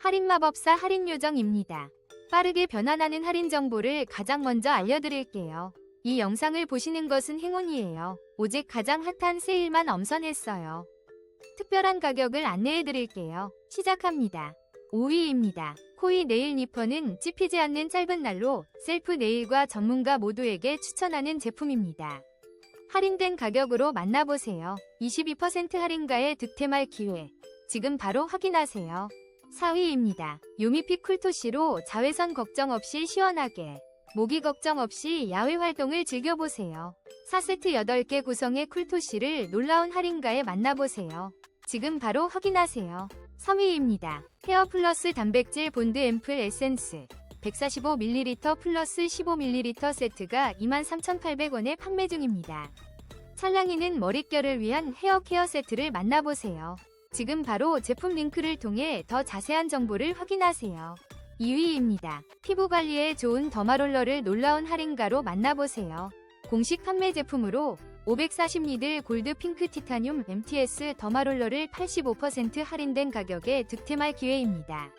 할인 마법사 할인 요정입니다. 빠르게 변환하는 할인 정보를 가장 먼저 알려드릴게요. 이 영상을 보시는 것은 행운이에요. 오직 가장 핫한 세일만 엄선했어요. 특별한 가격을 안내해드릴게요. 시작합니다. 5위입니다. 코이 네일 니퍼는 찝히지 않는 짧은 날로 셀프 네일과 전문가 모두에게 추천하는 제품입니다. 할인된 가격으로 만나보세요. 22% 할인가의 득템할 기회. 지금 바로 확인하세요. 4위입니다. 요미피 쿨토시로 자외선 걱정 없이 시원하게, 모기 걱정 없이 야외 활동을 즐겨보세요. 4세트 8개 구성의 쿨토시를 놀라운 할인가에 만나보세요. 지금 바로 확인하세요. 3위입니다. 헤어 플러스 단백질 본드 앰플 에센스 145ml 플러스 15ml 세트가 23,800원에 판매 중입니다. 찰랑이는 머릿결을 위한 헤어 케어 세트를 만나보세요. 지금 바로 제품 링크를 통해 더 자세한 정보를 확인하세요. 2위입니다. 피부 관리에 좋은 더마롤러를 놀라운 할인가로 만나보세요. 공식 판매 제품으로 540니들 골드 핑크 티타늄 MTS 더마롤러를 85% 할인된 가격에 득템할 기회입니다.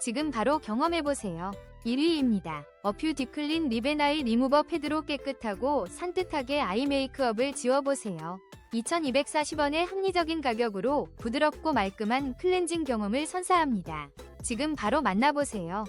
지금 바로 경험해보세요. 1위입니다. 어퓨 디클린 리베나이 리무버 패드로 깨끗하고 산뜻하게 아이 메이크업을 지워보세요. 2240원의 합리적인 가격으로 부드럽고 말끔한 클렌징 경험을 선사합니다. 지금 바로 만나보세요.